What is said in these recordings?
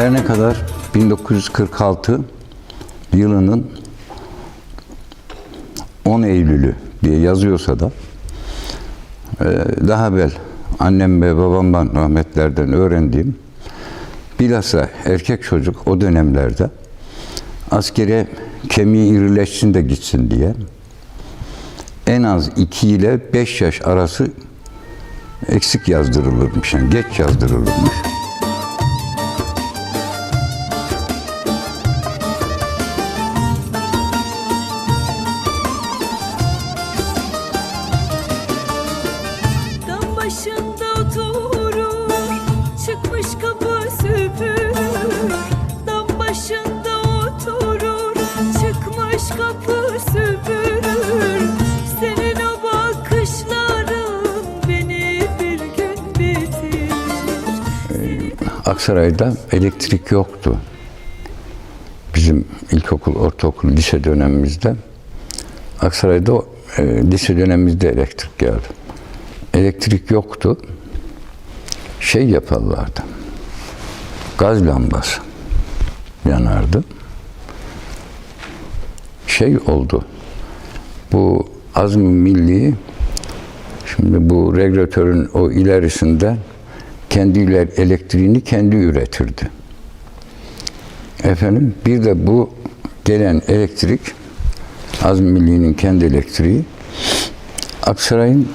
Her ne kadar 1946 yılının 10 Eylül'ü diye yazıyorsa da e, daha evvel annem ve babamdan rahmetlerden öğrendiğim bilhassa erkek çocuk o dönemlerde askere kemiği irileşsin de gitsin diye en az 2 ile 5 yaş arası eksik yazdırılırmış yani geç yazdırılırmış. Aksaray'da elektrik yoktu. Bizim ilkokul, ortaokul, lise dönemimizde. Aksaray'da e, lise dönemimizde elektrik geldi. Elektrik yoktu. Şey yaparlardı. Gaz lambası yanardı. Şey oldu. Bu azm milli Şimdi bu regülatörün o ilerisinde kendiler elektriğini kendi üretirdi. Efendim bir de bu gelen elektrik Azm Milli'nin kendi elektriği Aksaray'ın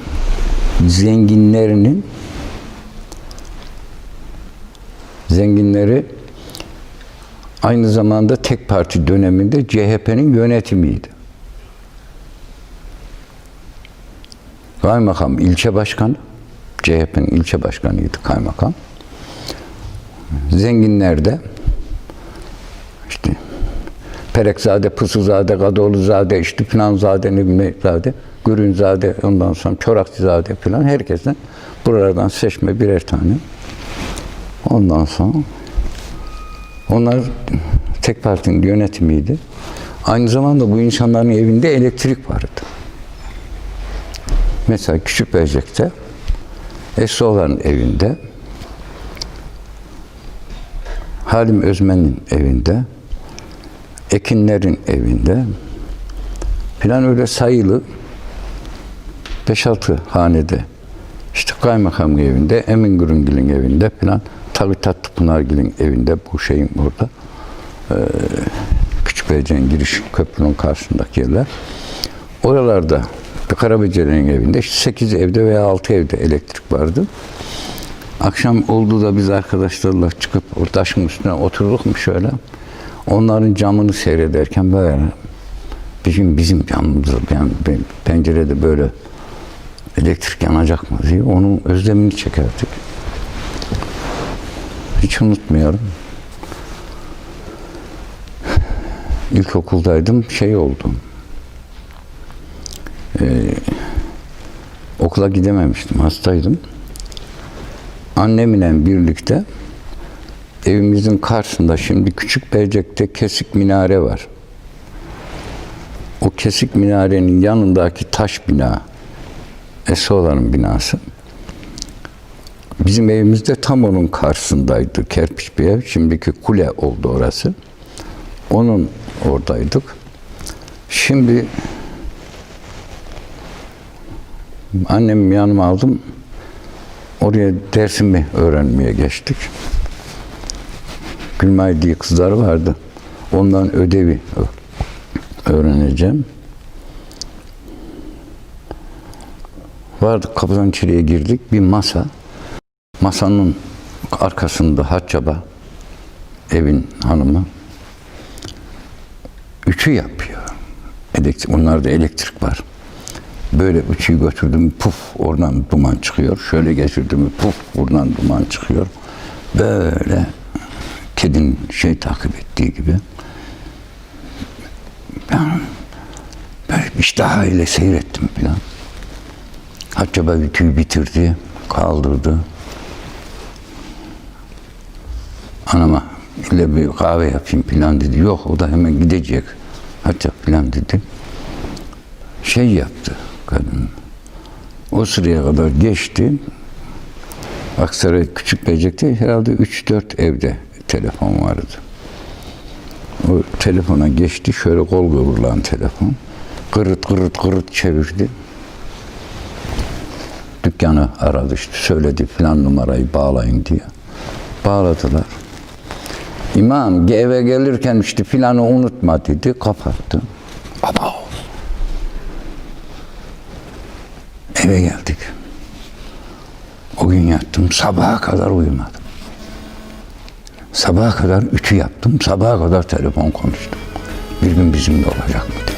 zenginlerinin zenginleri aynı zamanda tek parti döneminde CHP'nin yönetimiydi. Kaymakam ilçe başkanı, CHP'nin ilçe başkanıydı kaymakam. Zenginler de işte Perekzade, Pısızade, Kadıoğluzade, işte Planzade, ne bileyim Zade, Gürünzade, ondan sonra Çorakçızade falan herkesten buralardan seçme birer tane. Ondan sonra onlar tek partinin yönetimiydi. Aynı zamanda bu insanların evinde elektrik vardı. Mesela Küçük Becek'te Essoğlan'ın evinde Halim Özmen'in evinde Ekinler'in evinde filan öyle sayılı 5-6 hanede işte kaymakam evinde, Emin Gürüngil'in evinde filan tabi Tatlı Pınargil'in evinde bu şeyin burada ee, Küçükbeyce'nin giriş köprünün karşısındaki yerler. Oralarda bir Karabece'nin evinde işte 8 evde veya 6 evde elektrik vardı. Akşam oldu da biz arkadaşlarla çıkıp o taşın üstüne oturduk mu şöyle. Onların camını seyrederken böyle gün bizim camımızda yani pencerede böyle elektrik yanacak mı diye onun özlemini çekerdik. Hiç unutmuyorum. İlkokuldaydım şey oldu. Ee, okula gidememiştim, hastaydım. Annemle birlikte evimizin karşısında şimdi küçük Bercek'te kesik minare var. O kesik minarenin yanındaki taş bina, Esoğlan'ın binası. Bizim evimiz de tam onun karşısındaydı. Kerpiç bir ev. Şimdiki kule oldu orası. Onun oradaydık. Şimdi Annem yanıma aldım. Oraya dersimi öğrenmeye geçtik. Gülmay diye kızlar vardı. Ondan ödevi öğreneceğim. Vardık kapıdan içeriye girdik. Bir masa. Masanın arkasında Haccaba evin hanımı üçü yapıyor. Elektrik, onlarda elektrik var. Böyle üçüyü götürdüm puf oradan duman çıkıyor. Şöyle geçirdim puf buradan duman çıkıyor. Böyle kedinin şey takip ettiği gibi. Ben böyle iştah ile seyrettim falan. Acaba ütüyü bitirdi, kaldırdı. Anama ile bir kahve yapayım falan dedi. Yok o da hemen gidecek. Hatta falan dedi. Şey yaptı kadın. O sıraya kadar geçti. Aksaray Küçük Becek'te herhalde 3-4 evde telefon vardı. O telefona geçti. Şöyle kol kıvrılan telefon. Kırıt kırıt kırıt çevirdi. Dükkanı aradı işte. Söyledi filan numarayı bağlayın diye. Bağladılar. İmam eve gelirken işte filanı unutma dedi. Kapattı. Baba Eve geldik. O gün yattım. Sabaha kadar uyumadım. Sabaha kadar ütü yaptım. Sabaha kadar telefon konuştum. Bir gün bizimle olacak mı diye.